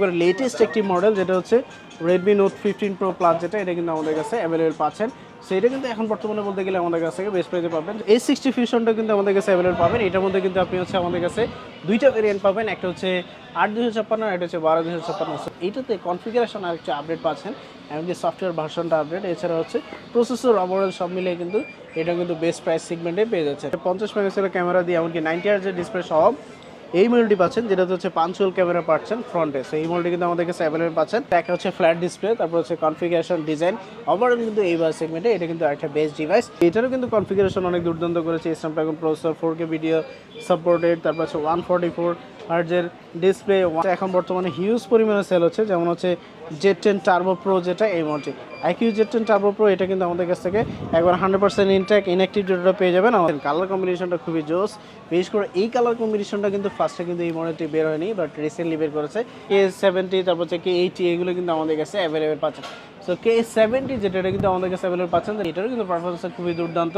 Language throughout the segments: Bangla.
এবার লেটেস্ট একটি মডেল যেটা হচ্ছে Redmi Note fifteen pro plus যেটা, এটা কিন্তু আমাদের কাছে অ্যাভেলেবেল পাচ্ছেন। সেটা কিন্তু এখন বর্তমানে বলতে গেলে আমাদের কাছ থেকে বেস্ট প্রাইসে পাবেন। এই সিক্সটি ফিউশনটা কিন্তু আমাদের কাছে অ্যাভেলেবেল পাবেন। এটার মধ্যে কিন্তু আপনি হচ্ছে আমাদের কাছে দুইটা ভেরিয়েন্ট পাবেন। একটা হচ্ছে আট দুশো ছাপ্পান্ন, আর একটা হচ্ছে বারো দুশো ছাপ্পান্ন। এইটাতে কনফিগারেশন আর একটা আপডেট পাচ্ছেন, এমনকি সফটওয়্যার ভার্সনটা আপডেট এছাড়া হচ্ছে প্রসেসর ওভারঅল সব মিলিয়ে কিন্তু এটা কিন্তু বেস্ট প্রাইস সেগমেন্টে পেয়ে যাচ্ছে পঞ্চাশ মেগাপিক্সেলের ক্যামেরা দিয়ে এমনকি নাইনটি হার্জের ডিসপ্লে সহ এই মডেলটি পাচ্ছেন, যেটা হচ্ছে পাঞ্চুয়াল ক্যামেরা পাচ্ছেন ফ্রন্টে সো এই মডেলটি কিন্তু আমাদের কাছে অ্যাভেলেবেল পাচ্ছেন। একটা হচ্ছে ফ্ল্যাট ডিসপ্লে তারপর হচ্ছে কনফিগারেশন ডিজাইন ওভারঅল কিন্তু এই বার সেগমেন্টে এটা কিন্তু একটা বেস্ট ডিভাইস এটারও কিন্তু কনফিগারেশন অনেক দুর্দান্ত করেছে Snapdragon processor four K video supported তারপর হচ্ছে ওয়ান ফোর্টি ফোর হার্জের ডিসপ্লে এখন বর্তমানে হিউজ পরিমাণে সেল হচ্ছে, যেমন হচ্ছে জেড টেন টার্বো প্রো যেটা, এই মডেলটি iQOO Z ten turbo pro এটা কিন্তু আমাদের কাছ থেকে একবার হান্ড্রেড পার্সেন্ট ইনট্যাক ইনঅ্যাক্টিভ ডেটাটা পেয়ে যাবেন। আমাদের কালার কম্বিনেশনটা খুবই জোস। বিশেষ করে এই কালার কম্বিনেশনটা কিন্তু ফার্স্টে কিন্তু এই মডেলটি বের হয়নি বাট রিসেন্টলি বের করেছে। কে সেভেন্টি তারপর হচ্ছে কে এইটি এগুলো কিন্তু আমাদের কাছে অ্যাভেলেবেল পাচ্ছেন। সো কে সেভেন্টি যেটা কিন্তু আমাদের কাছে অ্যাভেলেবল পাচ্ছেন এটারও কিন্তু পারফরমেন্সটা খুবই দুর্দান্ত,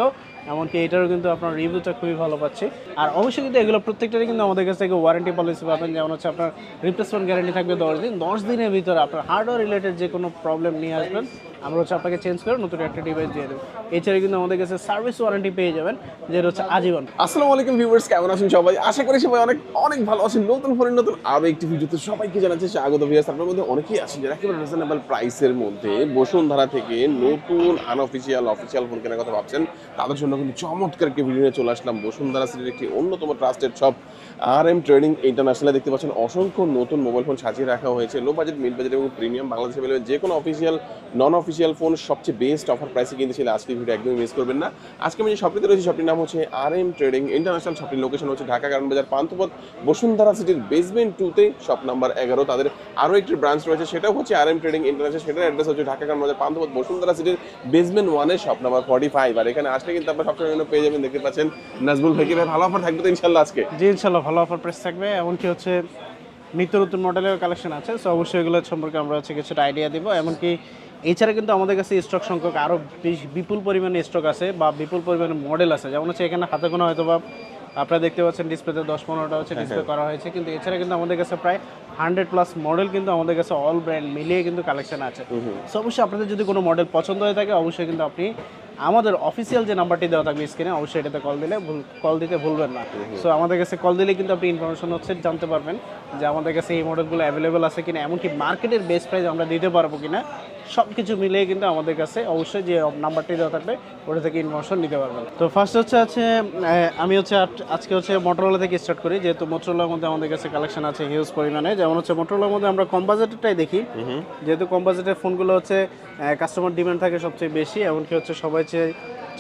এমনকি এটারও কিন্তু আপনার রিভিউটা খুবই ভালো পাচ্ছি। আর অবশ্যই কিন্তু এগুলো প্রত্যেকটারই কিন্তু আমাদের কাছ থেকে ওয়ারেন্টি পলিসি পাবেন, যেমন হচ্ছে আপনার রিপ্লেসমেন্ট গ্যারান্টি থাকবে দশ দিন, দশ দিনের ভিতরে আপনার হার্ডওয়্যার রিলেটেড যে কোনো প্রবলেম নিয়ে আসবেন আমরা হচ্ছে আপনাকে চেঞ্জ করে নতুন একটা ডিভাইস দিয়ে দেবো। এছাড়া কিন্তু আমাদের কাছে সার্ভিস ওয়ারেন্টি পেয়ে যাবেন, যেটা হচ্ছে আজীবন। আসসালামু আলাইকুম ভিউয়ার্স কেমন আছেন সবাই? আশা করি সবাই অনেক অনেক ভালো আছেন। নতুন ফোনের নতুন আরও একটি ভিডিওতে সবাইকে জানাচ্ছি স্বাগত ভিউয়ার্স আপনার মধ্যে অনেকেই আছেন যারা একেবারে রিজনেবল প্রাইসের মধ্যে বসুন্ধরা থেকে নতুন আনঅফিসিয়াল অফিসিয়াল ফোন কেনার কথা ভাবছেন। তাদের জন্য কিন্তু চমৎকার একটি ভিডিও নিয়ে চলে আসলাম। বসুন্ধরা সিটির একটি অন্যতম trusted shop R M trading ইন্টারন্যাশনালে দেখতে পাচ্ছেন অসংখ্য নতুন মোবাইল ফোন সাজিয়ে রাখা হয়েছে। লো বাজেট মিড বাজেট এবং প্রিমিয়াম বাংলাদেশে যে কোনো অফিসিয়াল নন অফিসিয়াল ফোন সবচেয়ে বেস্ট অফার প্রাইসে কিনতে ছিল আজকে ভিডিও একদমই মিস করবেন না। আজকে আমি যে শপটিতে রয়েছি শপটির নাম হচ্ছে আর এম ট্রেডিং ইন্টারন্যাশনাল শপটির লোকেশন হচ্ছে ঢাকা কারণ বাজার পান্থপথ, বসুন্ধরা সিটির বেসমেন্ট টুতে শপ নাম্বার এগারো। তাদের আরও একটি ব্রাঞ্চ রয়েছে, সেটাও হচ্ছে আর এম ট্রেডিং ইন্টারন্যাশনাল সেটার অ্যাড্রেস হচ্ছে ঢাকা কারণ বাজার পান্থপথ, বসুন্ধরা সিটির বেসমেন্ট ওয়ানের শপ নাম্বার ফর্টি ফাইভ আর এখানে আসলে কিন্তু আপনার সবসময় জন্য পেয়ে যাবেন, দেখতে পাচ্ছেন নাজবুল ভাইকে। ভাই, ভালো অফার থাকবে তো ইনশাল্লাহ আজকে? জি, ইনশাল্লাহ ভালো অফার প্রেস থাকবে, এমনকি হচ্ছে নিত্য নতুন মডেলের কালেকশন আছে সো অবশ্যই এগুলো সম্পর্কে আমরা হচ্ছে কিছুটা আইডিয়া দিব। এমনকি এছাড়া কিন্তু আমাদের কাছে স্টক সংখ্যক আরও বিপুল পরিমাণে স্টক আছে বা বিপুল পরিমাণে মডেল আছে। যেমন হচ্ছে এখানে হাতে কোনো হয়তো বা আপনারা দেখতে পাচ্ছেন ডিসপ্লেতে দশ পনেরোটা হচ্ছে ডিসপ্লে করা হয়েছে। কিন্তু এছাড়া কিন্তু আমাদের কাছে প্রায় হান্ড্রেড প্লাস মডেল কিন্তু আমাদের কাছে অল ব্র্যান্ড মিলিয়ে কিন্তু কালেকশন আছে। সো অবশ্যই আপনাদের যদি কোনো মডেল পছন্দ হয়ে থাকে অবশ্যই কিন্তু আপনি আমাদের অফিসিয়াল যে নাম্বারটি দেওয়া থাকবে স্ক্রিনে অবশ্যই এটাতে কল দিলে ভুল কল দিতে ভুলবেন না। সো আমাদের কাছে কল দিলে কিন্তু আপনি ইনফরমেশন হচ্ছে জানতে পারবেন যে আমাদের কাছে এই মডেলগুলো অ্যাভেলেবেল আছে কিনা এমনকি মার্কেটের বেস্ট প্রাইস আমরা দিতে পারব কিনা। সব কিছু মিলিয়ে কিন্তু আমাদের কাছে অবশ্যই যে নাম্বারটি দেওয়া থাকবে ওটা থেকে ইনফরমেশন নিতে পারবেন। তো ফার্স্ট হচ্ছে আছে আমি হচ্ছে আজকে হচ্ছে মোটরোলা থেকে স্টার্ট করি যেহেতু মোটরোলার মধ্যে আমাদের কাছে কালেকশন আছে হিউজ পরিমাণে। যেমন হচ্ছে মোটরোলার মধ্যে আমরা কম বাজেটেরটাই দেখি যেহেতু কম বাজেটের ফোনগুলো হচ্ছে কাস্টমার ডিমান্ড থাকে সবচেয়ে বেশি এমনকি হচ্ছে সবাই চেয়ে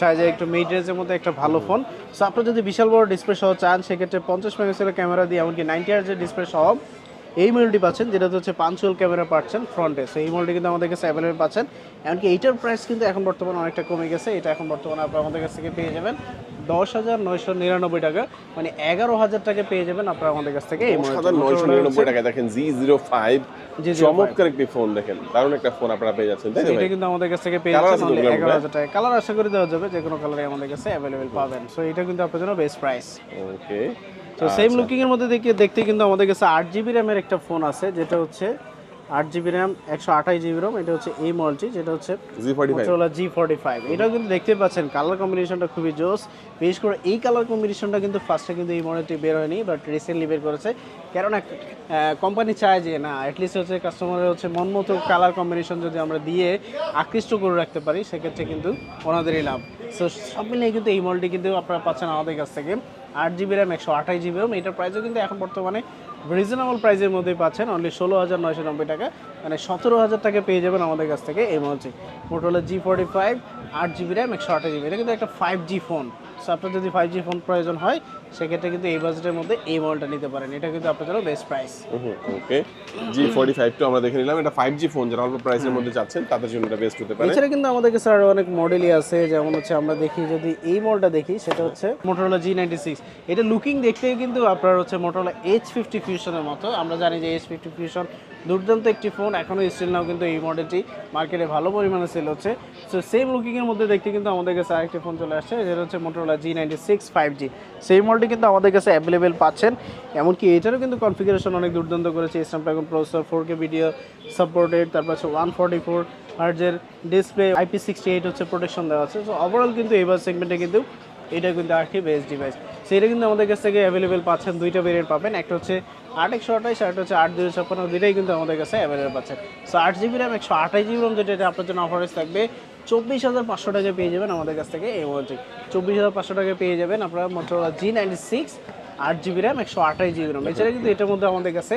চায় যে একটু মিড রেঞ্জের মধ্যে একটা ভালো ফোন সো আপনি যদি বিশাল বড় ডিসপ্লে সহ চান সেক্ষেত্রে পঞ্চাশ মেগাপিক্সেলের ক্যামেরা দিয়ে এমনকি নাইনটি হার্জের ডিসপ্লে সহ এই মডেলটি পাচ্ছেন যেটা হচ্ছে পাঁচুয়াল ক্যামেরা পাচ্ছেন ফ্রন্টে সো এই মডেলটি কিন্তু আমাদের কাছে অ্যাভেলেবল পাচ্ছেন। এমনকি এইটার প্রাইস কিন্তু এখন বর্তমানে অনেকটা কমে গেছে। এটা এখন বর্তমানে আপনি আমাদের কাছ থেকে পেয়ে যাবেন দশ হাজার নয়শো নিরানব্বই টাকা। মানে এগারো হাজার টাকা পেয়ে যাবেন আপনারা আমাদের কাছ থেকে নয়শো নিরানব্বই টাকা। দেখেন জি জিরো ফাইভ G05 চমৎকার একটি ফোন দেখেন। দারুণ একটা ফোন আপনারা পেয়ে যাচ্ছেন এটা কিন্তু আমাদের কাছ থেকে পেয়ে যাচ্ছেন এগারো হাজার টাকা। কালার আশা করে দেওয়া যাবে যে কোনো কালারে আমাদের কাছে অ্যাভেলেবেল পাবেন। সো এটা কিন্তু আপনার জন্য বেস্ট প্রাইস ওকে তো সেম লুকিং এর মধ্যে দেখি দেখতে কিন্তু আমাদের কাছে আট জিবি র্যামের একটা ফোন আছে যেটা হচ্ছে আট জিবি র্যাম একশো আঠাশ জিবি র্যাম এটা হচ্ছে এই মডেলটি যেটা হচ্ছে G forty five Motorola G forty five এটাও কিন্তু দেখতে পাচ্ছেন কালার কম্বিনেশনটা খুবই জোস। বিশেষ করে এই কালার কম্বিনেশনটা কিন্তু ফার্স্টে কিন্তু এই মডেলটি বের হয়নি বাট রিসেন্টলি বের করেছে। কেননা কোম্পানি চায় যে না অ্যাটলিস্ট হচ্ছে কাস্টমারের হচ্ছে মন মতো কালার কম্বিনেশন যদি আমরা দিয়ে আকৃষ্ট করে রাখতে পারি সেক্ষেত্রে কিন্তু ওনাদেরই লাভ। সো সব মিলিয়ে কিন্তু এই মডেলটি কিন্তু আপনারা পাচ্ছেন আমাদের কাছ থেকে। আট জিবি র্যাম একশো আঠাশ জিবি র্যাম এটার প্রাইসও কিন্তু এখন বর্তমানে রিজনেবল প্রাইসের মধ্যেই পাচ্ছেন। অনলি ষোলো হাজার নয়শো নব্বই টাকা। মানে সতেরো হাজার টাকা পেয়ে যাবেন আমাদের কাছ থেকে এই মোটরোলা জি ফোর্টি ফাইভ আট জিবি র্যাম একশো আঠাশ জিবি এটা কিন্তু একটা ফাইভ জি ফোন আপনার যদি ফাইভ জি ফোন প্রয়োজন হয় সেক্ষেত্রে কিন্তু এই বাজেটের মধ্যে এই মডেলটা নিতে পারেন। এটা কিন্তু আপনার জন্য best price okay G forty five too আমরা দেখে নিলাম। এটা ফাইভ জি ফোন যারা অল্প প্রাইসের মধ্যে চাচ্ছেন তাদের জন্য এটা বেস্ট হতে পারে। এছাড়া কিন্তু আমাদের কাছে আরও অনেক মডেলই আছে। যেমন হচ্ছে আমরা দেখি যদি এই মডেলটা দেখি সেটা হচ্ছে মোটরোলা জি নাইনটি সিক্স এটা লুকিং দেখতে কিন্তু আপনার হচ্ছে মোটরোলা এইচ ফিফটি ফিউশনের মতো। আমরা জানি যে এইচ ফিফটি ফিউশন দুর্দান্ত একটি ফোন এখনও স্টিল নাও কিন্তু এই মডেলটি মার্কেটে ভালো পরিমাণে সেল হচ্ছে। সো সেম লুকিংয়ের মধ্যে দেখতে কিন্তু আমাদের কাছে আরেকটি ফোন চলে আসছে, যেটা হচ্ছে Motorola G ninety six five G সেই মডেলটি কিন্তু আমাদের কাছে অ্যাভেলেবেল পাচ্ছেন, এমনকি এটারও কিন্তু কনফিগারেশন অনেক দুর্দান্ত করেছে Snapdragon processor four K video supported তারপর হচ্ছে ওয়ান ফর্টি ফোর হার্জের ডিসপ্লে আইপি সিক্সটি এইট হচ্ছে প্রোটেকশন দেওয়া আছে। সো ওভারঅল কিন্তু এবার সেগমেন্টে কিন্তু, এটা কিন্তু আরেকটি বেস্ট ডিভাইস সেটা কিন্তু আমাদের কাছ থেকে অ্যাভেলেবেল পাচ্ছেন, দুইটা ভেরিয়েন্ট পাবেন। একটা হচ্ছে আট একশো আঠাইশ আরেকটা হচ্ছে আট দুশো ছাপ্পান্ন, দুইটাই কিন্তু আমাদের কাছে অ্যাভেলেবেল পাচ্ছেন। সো আট জিবি র্যাম একশো আঠাশ জিবি র্যাম যেটা আপনার জন্য অফারেজ থাকবে, চব্বিশ হাজার পাঁচশো টাকা পেয়ে যাবেন আমাদের কাছ থেকে এই মোবাইলটি চব্বিশ হাজার পাঁচশো টাকা পেয়ে যাবেন আপনারা মোটরোলা জি নাইনটি সিক্স আট জিবি র্যাম একশো আঠাশ জিবি র্যাম এছাড়া কিন্তু এটার মধ্যে আমাদের কাছে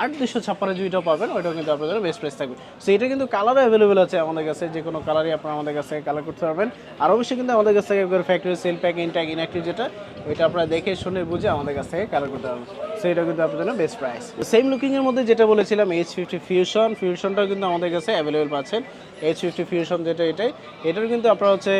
আট দুশো ছাপ্পান্ন জিবিটাও পাবেন, ওইটাও কিন্তু আপনাদের বেস্ট প্রাইস থাকবে। সো এটা কিন্তু কালারও অ্যাভেলেবেল আছে আমাদের কাছে, যে কোনো কালারই আপনারা আমাদের কাছ থেকে কালার করতে পারবেন। আর অবশ্যই কিন্তু আমাদের কাছ থেকে একবার factory seal pack intact inactive যেটা, ওইটা আপনারা দেখে শুনে বুঝে আমাদের কাছ থেকে কালার করতে পারবেন। সো এটা কিন্তু আপনার জন্য বেস্ট প্রাইস সেম লুকিংয়ের মধ্যে যেটা বলেছিলাম এইচ ফিফটি ফিউশন ফিউশনটাও কিন্তু আমাদের কাছে অ্যাভেলেবেল পাচ্ছেন। এইচ ফিফটি ফিউশন যেটা এটাই, এটার কিন্তু আপনার হচ্ছে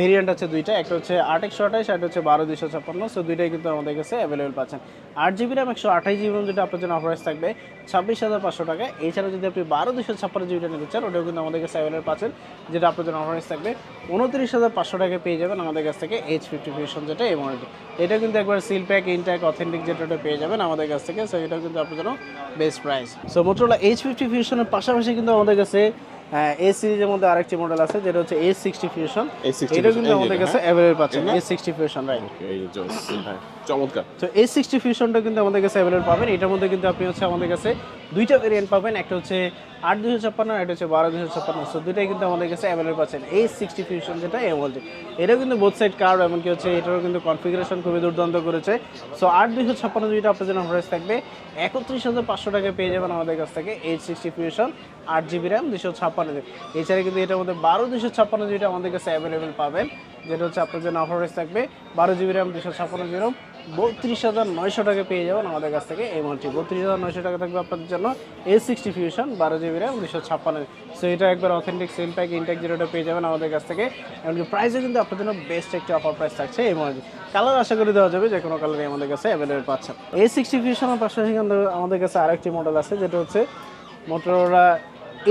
ভেরিয়েন্ট আছে দুইটা, একটা হচ্ছে আট একশো আঠাইশ একটা হচ্ছে বারো দুশো ছাপ্পান্ন সো দুইটাই কিন্তু আমাদের কাছে অ্যাভেলেবেল পাচ্ছেন। আট জিবি র্যাম একশো আঠাশ জিবি যেটা আপনার জন্য অফারেজ থাকবে ছাব্বিশ হাজার পাঁচশো টাকা। এছাড়া যদি আপনি বারো দুশো ছাপ্পান্ন জিবিটা নিতে চান, ওটাও কিন্তু আমাদের কাছে অ্যাভেলেবল পাচ্ছেন, যেটা জন্য অফারেজ থাকবে উনত্রিশ হাজার পাঁচশো টাকা পেয়ে যাবেন আমাদের কাছ থেকে এইচ ফিফটি ফিউশন যেটা এই এটা কিন্তু একবার সিল প্যাক ইনট্যাক অথেন্টিক যেটা ওটা পেয়ে যাবেন আমাদের কাছ থেকে সো এটা কিন্তু আপনার জন্য best price so Motorola edge fifty ফিউশনের পাশাপাশি কিন্তু আমাদের কাছে এ সিরিজের মধ্যে আরেকটি মডেল আছে যেটা হচ্ছে এ সিক্সটি ফিউশন A60 এটা কিন্তু আমাদের কাছে অ্যাভেলেবেল পাচ্ছেন এ সিক্সটি ফিউশন রাইট হ্যাঁ চমৎকার। তো এ সিক্সটি ফিউশনটা কিন্তু আমাদের কাছে অ্যাভেলেবল পাবেন। এটার মধ্যে কিন্তু আপনি হচ্ছে আমাদের কাছে দুইটা ভেরিয়েন্ট পাবেন একটা হচ্ছে আট দুশো ছাপ্পান্ন আর একটা হচ্ছে বারো দুশো ছাপ্পান্ন। সো দুইটাই কিন্তু আমাদের কাছে অ্যাভেলেবল পাচ্ছেন এই সিক্সটি ফিউশন যেটা এ বলছে এটাও কিন্তু বোথ সাইড কার্ড এমনকি হচ্ছে এটারও কিন্তু কনফিগারেশন খুবই দুর্দান্ত করেছে। সো আট দুশো ছাপ্পান্ন যেটা আপনার জন্য অফারেজ থাকবে একত্রিশ হাজার পাঁচশো টাকা পেয়ে যাবেন আমাদের কাছ থেকে এইট সিক্সটি ফিউশন আট জিবি র্যাম দুশো ছাপ্পান্ন জিবি এছাড়া কিন্তু এটার মধ্যে বারো দুশো ছাপ্পান্ন যেটা আমাদের কাছে অ্যাভেলেবেল পাবেন। যেটা হচ্ছে আপনার জন্য অফারেজ থাকবে বারো জিবি র্যাম দুশো ছাপ্পান্ন জিবি র্যাম, বত্রিশ হাজার নয়শো টাকা পেয়ে যাবেন আমাদের কাছ থেকে এই মালটি বত্রিশ হাজার নয়শো টাকা থাকবে আপনাদের জন্য এ সিক্সটি ফিউশন বারো জিবি র্যাম দুশো ছাপ্পান্ন সো এটা একবার অথেন্টিক সেল প্যাক ইনটেক যেটা পেয়ে যাবেন আমাদের কাছ থেকে। এমনকি প্রাইসও কিন্তু আপনার জন্য বেস্ট একটি অফার প্রাইস থাকছে এই মালটি কালার আশা করে দেওয়া যাবে, যে কোনো কালারই আমাদের কাছে অ্যাভেলেবেল পাচ্ছেন। এ সিক্সটি ফিউশনের পাশাপাশি কিন্তু আমাদের কাছে আরেকটি মডেল আছে, যেটা হচ্ছে মোটরোলা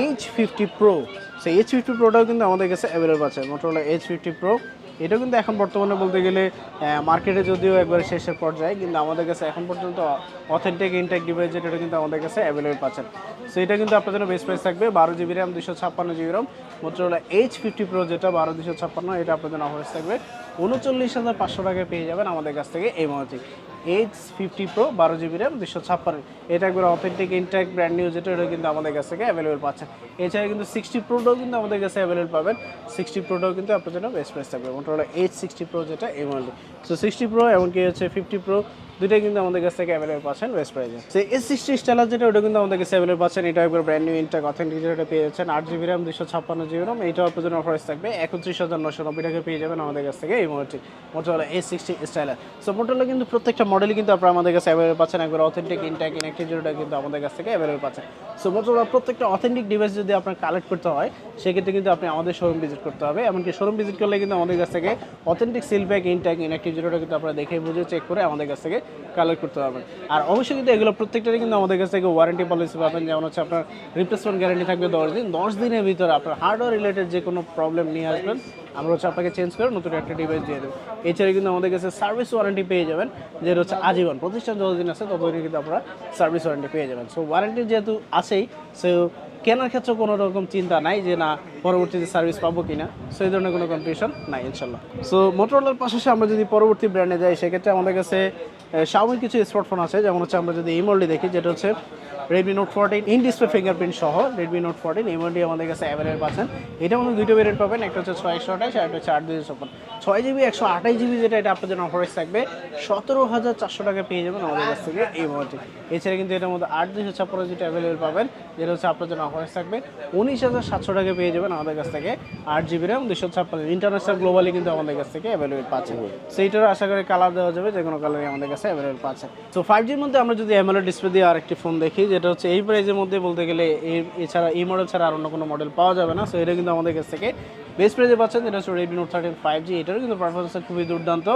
এইচ ফিফটি প্রো সেই এইচ ফিফটি প্রোটাও কিন্তু আমাদের কাছে অ্যাভেলেবল আছে। মোটরোলা এইচ ফিফটি প্রো এটাও কিন্তু এখন বর্তমানে বলতে গেলে মার্কেটে যদিও একবার শেষের পর্যায়ে, কিন্তু আমাদের কাছে এখন পর্যন্ত অথেন্টিক ইনটেক ডিভাইস যেটা এটা কিন্তু আমাদের কাছে অ্যাভেলেবেল পাচ্ছেন। সো এটা কিন্তু আপনার জন্য বেস্ট প্রাইস থাকবে, বারো জিবি র্যাম দুশো ছাপ্পান্ন GB RAM Motorola edge fifty pro যেটা বারো দুশো ছাপ্পান্ন, এটা আপনার জন্য অফারেস থাকবে। উনচল্লিশ হাজার পাঁচশো টাকায় পেয়ে যাবেন আমাদের কাছ থেকে এই মুহূর্তে এইচ ফিফটি প্রো বারো জিবি র্যাম দুশো ছাপ্পান্ন, এটা একবার অথেন্টিক ইনটেক ব্র্যান্ড নিউ যেটা, এটা কিন্তু আমাদের কাছ থেকে অ্যাভেলেবেল পাচ্ছেন। এছাড়া কিন্তু সিক্সটি প্রোটাও কিন্তু আমাদের কাছে অ্যাভেলেবল পাবেন। সিক্সটি প্রোটাও কিন্তু আপনার জন্য বেস্ট প্রাইস থাকবে। মোটরোলা এইট সিক্সটি প্রো যেটা এই মডেল সো সিক্সটি প্রো এমনকি হচ্ছে ফিফটি প্রো দুইটাই কিন্তু আমাদের কাছ থেকে অ্যাভেলেবল পাচ্ছেন বেস্ট প্রাইসে সো এস সিক্সটি স্টাইলার যেটা ওটা কিন্তু আমাদের কাছে অ্যাভেলেবল পাচ্ছেন। এটা একবার ব্র্যান্ড নিউ ইনটেক অথেন্টিক যেটা পেয়ে যাচ্ছেন। আট জিবি র্যাম দুশো ছাপ্পান্ন জিবি র্যাম এইটাও আপনার জন্য অফারেস থাকবে। একত্রিশ হাজার নশো নব্বই টাকা পেয়ে যাবেন আমাদের কাছ থেকে এই মডেলটি Motorola edge sixty stylus so Motorola কিন্তু প্রত্যেকটা মডেলই কিন্তু আপনারা আমাদের কাছে অ্যাভেলেবল পাচ্ছেন। একবার অথেন্টিক ইনটেক ইনঅ্যাক্টিভ যেটা কিন্তু আমাদের কাছ থেকে অ্যাভেলেবল পাচ্ছেন। সো মোটরোলা প্রত্যেকটা অথেন্টিক ডিভাইস যদি আপনার কালেক্ট করতে হয়, সেক্ষেত্রে কিন্তু আপনি আমাদের শোরুম ভিজিট করতে হবে। এমনকি শোরুম ভিজিট করলে কিন্তু আমাদের কাছ থেকে authentic seal bag intact inactive যেটা কিন্তু আপনারা দেখে বুঝে চেক করে আমাদের কাছ থেকে কালেক্ট করতে পারবেন। আর অবশ্যই কিন্তু এগুলো প্রত্যেকটারই কিন্তু আমাদের কাছ থেকে ওয়ারেন্টি পলিসি পাবেন। যেমন হচ্ছে আপনার রিপ্লেসমেন্ট গ্যারান্টি থাকবে দশ দিন। দশ দিনের ভিতরে আপনার হার্ডওয়্যার রিলেটেড যে কোনো প্রবলেম নিয়ে আসবেন, আমরা হচ্ছে আপনাকে চেঞ্জ করে নতুন একটা ডিভাইস দিয়ে দেবো। এছাড়া কিন্তু আমাদের কাছে সার্ভিস ওয়ারেন্টি পেয়ে যাবেন, যেটা হচ্ছে আজীবন। প্রতিষ্ঠান যতদিন আছে ততদিন কিন্তু আপনারা সার্ভিস ওয়ারেন্টি পেয়ে যাবেন। সো ওয়ারেন্টি যেহেতু আছেই সো কেনার ক্ষেত্রে কোনো রকম চিন্তা নাই যে না, পরবর্তীতে সার্ভিস পাবো কিনা। সো এই ধরনের কোনো কনফিউশন নাই, ইনশাল্লাহ। সো মোটরোলার পাশাপাশি আমরা যদি পরবর্তী ব্র্যান্ডে যাই, সেক্ষেত্রে আমাদের কাছে শাওমির কিছু স্মার্টফোন আছে যেমন হচ্ছে আমরা যদি এই মডেলটি দেখি যেটা হচ্ছে Redmi Note fourteen in display fingerprint সহ রেডমি নোট ফোরটিন এই মডেলটি আমাদের কাছে অ্যাভেলেবল পাচ্ছেন। এটা মধ্যে দুইটা ভেরিয়েন্ট পাবেন, একটা হচ্ছে ছয় একশো আঠাশ আর একটা হচ্ছে আট দুশো ছাপ্পান্ন। ছয় জিবি একশো আঠাশ জিবি যেটা, এটা আপনার জন্য অফারেজ থাকবে। সতেরো হাজার চারশো টাকা পেয়ে যাবেন আমাদের কাছ থেকে এই মডেলটি এছাড়া কিন্তু এটার মধ্যে আট দুশো ছাপ্পান্ন যেটা অ্যাভেলেবল পাবেন, যেটা হচ্ছে আপনার জন্য অফারেজ থাকবে। উনিশ হাজার সাতশো টাকা পেয়ে যাবেন আমাদের কাছ থেকে আট জিবি র্যাম দুশো ছাপ্পান্ন। ইন্টারন্যাশনাল গ্লোবালি কিন্তু আমাদের কাছ থেকে অ্যাভেলেবল পাচ্ছেন। সেইটারও আশা করি কালার দেওয়া যাবে, যে কোনো কালারই আমাদের কাছে অ্যাভেলেবল পাচ্ছেন। তো ফাইভ জির মধ্যে আমরা যদি এমএলএ ডিসপ্লে দিয়ে আরেকটি ফোন দেখি যেটা হচ্ছে এই প্রাইজের মধ্যে বলতে গেলে এই, এছাড়া এই মডেল ছাড়া আর অন্য কোনো মডেল পাওয়া যাবে না। সো এটা কিন্তু আমাদের কাছ থেকে বেস্ট প্রাইজে পাচ্ছেন, যেটা হচ্ছে Redmi Note thirteen five G এটারও কিন্তু পারফরমেন্সটা খুবই দুর্দান্ত,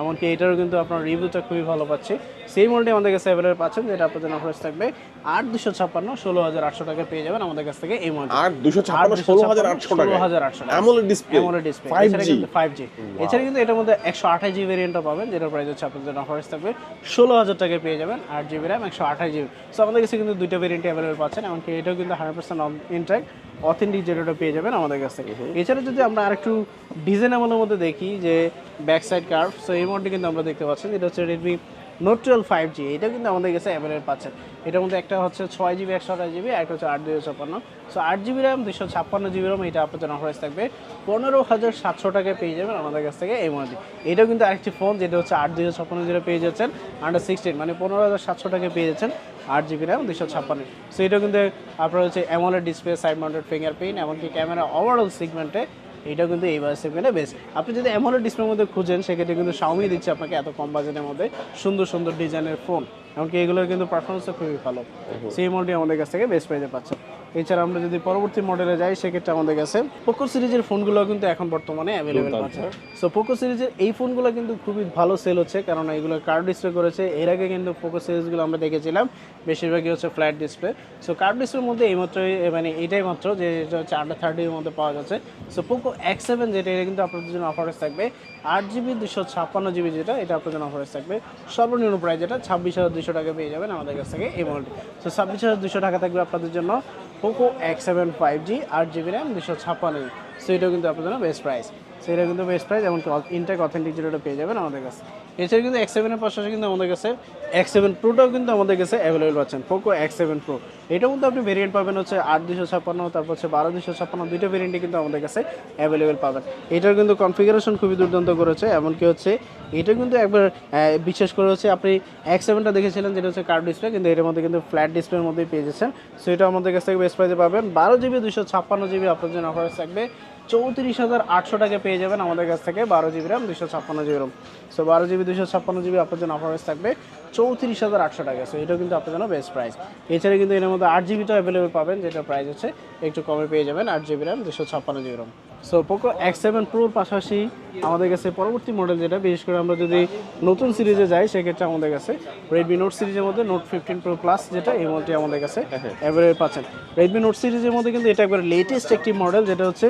এমনকি এটারও কিন্তু আপনার রিভিউটা খুবই ভালো পাচ্ছি। সেই মডেলটি আমাদের কাছে অ্যাভেলেবল পাচ্ছেন যেটা আপনাদের জন্য অফার থাকবে। আট দুশো ছাপ্পান্ন ষোলো হাজার আটশো টাকা পেয়ে যাবেন আমাদের কাছ থেকে এই মডেল আর দুশো ছাপ্পান্ন ষোলো হাজার আটশো ষোলো হাজার আটশো টাকা AMOLED display AMOLED display five G কিন্তু 5G এছাড়া কিন্তু এটার মধ্যে একশো আঠাশ জিবি ভেরিয়েন্টও পাবেন যেটার প্রাইস হচ্ছে আপনাদের জন্য অফার থাকবে। ষোলো হাজার টাকায় পেয়ে যাবেন আট জিবি র্যাম একশো আঠাশ জিবি সো আমাদের কাছে কিন্তু দুইটা ভেরিয়েন্ট অ্যাভেলেবল পাচ্ছেন এমনকি এটাও কিন্তু হান্ড্রেড পার্সেন্ট ইনট্যাক অথেন্টিক যেটা পেয়ে যাবেন আমাদের কাছ থেকে। এছাড়া যদি আমরা আরেকটু ডিজাইনেবলের মধ্যে দেখি যে ব্যাক সাইড কার্ভ সো এই মডেলটি কিন্তু আমরা দেখতে পাচ্ছি এটা হচ্ছে Redmi Note twelve five G এটা কিন্তু আমাদের কাছে অ্যাভেলেবল পাচ্ছেন। এটার মধ্যে একটা হচ্ছে ছয় জিবি একশো আঠাশ জিবি একটা হচ্ছে আট দুশো ছাপ্পান্ন। সো আট জিবি র্যাম দুশো ছাপ্পান্ন জিবি র্যাম এটা আপনার জন্য অফারেজ থাকবে। পনেরো হাজার সাতশো টাকায় পেয়ে যাবেন আমাদের কাছ থেকে এই মডেলটি এটাও কিন্তু আরেকটি ফোন যেটা হচ্ছে আট দুশো ছাপ্পান্ন জিবি পেয়ে যাচ্ছেন আন্ডার সিক্সটিন মানে পনেরো হাজার সাতশো টাকায় পেয়ে যাচ্ছেন, আট জিবি র্যাম দুশো ছাপ্পান্ন। সো এটাও কিন্তু আপনার হচ্ছে AMOLED display side mounted fingerprint এমনকি ক্যামেরা ওভারঅল সিগমেন্টে এটা কিন্তু এই বাজেট সেগমেন্টে বেস্ট আপনি যদি এমন ডিসপ্লের মধ্যে খুঁজেন সেক্ষেত্রে কিন্তু সাউমি দিচ্ছে আপনাকে এত কম বাজেটের মধ্যে সুন্দর সুন্দর ডিজাইনের ফোন এমনকি এগুলোর কিন্তু পারফরমেন্সও খুবই ভালো। সেই মডেলটি আমাদের কাছ থেকে বেস্ট প্রাইজে পাচ্ছেন। এছাড়া আমরা যদি পরবর্তী মডেলে যাই সেক্ষেত্রে আমাদের কাছে পোকো সিরিজের ফোনগুলো কিন্তু এখন বর্তমানে অ্যাভেলেবেল আছে। সো পোকো সিরিজের এই ফোনগুলো কিন্তু খুবই ভালো সেল হচ্ছে কারণ এগুলো কার্ড ডিসপ্লে করেছে। এর আগে কিন্তু পোকো সিরিজগুলো আমরা দেখেছিলাম বেশিরভাগই হচ্ছে ফ্ল্যাট ডিসপ্লে সো কার্ড ডিসপ্লের মধ্যে এই মাত্র মানে এটাই মাত্র যে এটা হচ্ছে আন্ডার থার্টির মধ্যে পাওয়া যাচ্ছে। সো পোকো এক্স সেভেন যেটা এটা কিন্তু আপনাদের জন্য অফারেস থাকবে। আট জিবি দুশো ছাপ্পান্ন জিবি যেটা এটা আপনাদের জন্য অফারেস থাকবে। সর্বনিম্ন প্রাইস যেটা ছাব্বিশ হাজার দুশো টাকা পেয়ে যাবেন আমাদের কাছ থেকে এই মডেলটি সো ছাব্বিশ হাজার দুশো টাকা থাকবে আপনাদের জন্য। Poco X seven five G আট জিবি র্যাম দুশো ছাপ্পান্ন। সো এটাও কিন্তু আপনার জন্য বেস্ট প্রাইস সো এটা কিন্তু বেস্ট প্রাইস এমনকি ইনটেক অথেন্টিক যেটা পেয়ে যাবেন আমাদের কাছে। এছাড়া কিন্তু এক্স সেভেনের পাশাপাশি কিন্তু আমাদের কাছে এক্স সেভেন প্রোটাও কিন্তু আমাদের কাছে অ্যাভেলেবেল পাচ্ছেন পোকো এক্স সেভেন প্রো এটার মধ্যে আপনি ভেরিয়েন্ট পাবেন হচ্ছে আট দুশো ছাপ্পান্ন, তারপর হচ্ছে বারো দুশো ছাপ্পান্ন, দুইটা ভেরিয়েন্টই কিন্তু আমাদের কাছে অ্যাভেলেবেল পাবেন। এটার কিন্তু কনফিগারেশন খুবই দুর্দান্ত করেছে, এমনকি হচ্ছে এটা কিন্তু একবার বিশেষ করে হচ্ছে আপনি এক্স সেভেনটা দেখেছিলেন, যেটা হচ্ছে কার্ড ডিসপ্লে কিন্তু এটার মধ্যে কিন্তু ফ্ল্যাট ডিসপ্লের মধ্যেই পেয়ে যাচ্ছেন। সো এটা আমাদের কাছ থেকে বেস্ট প্রাইসে পাবেন। বারো জিবি দুশো ছাপ্পান্ন জিবি আপনার জন্য অফার থাকবে। চৌত্রিশ হাজার আটশো টাকা পেয়ে যাবেন আমাদের কাছ থেকে বারো জিবি র্যাম দুশো ছাপ্পান্ন জিবি র্যাম সো বারো জিবি দুশো ছাপ্পান্ন জিবি আপনার জন্য অফার থাকবে চৌত্রিশ হাজার আটশো টাকা। সো এটাও কিন্তু আপনার জন্য বেস্ট প্রাইস এছাড়া কিন্তু এর মধ্যে আট জিবিটা অ্যাভেলেবেল পাবেন যেটা প্রাইস হচ্ছে একটু কমে পেয়ে যাবেন আট জিবি র্যাম দুশো ছাপ্পান্ন GB RAM so Poco X seven প্রোর পাশাপাশি আমাদের কাছে পরবর্তী মডেল যেটা বিশেষ করে আমরা যদি নতুন সিরিজে যাই সেক্ষেত্রে আমাদের কাছে রেডমি নোট সিরিজের মধ্যে নোট ফিফটিন প্রো প্লাস যেটা এই মডেলটি আমাদের কাছে অ্যাভেলেবল পাচ্ছেন। রেডমি নোট সিরিজের মধ্যে কিন্তু এটা একবার লেটেস্ট একটি মডেল যেটা হচ্ছে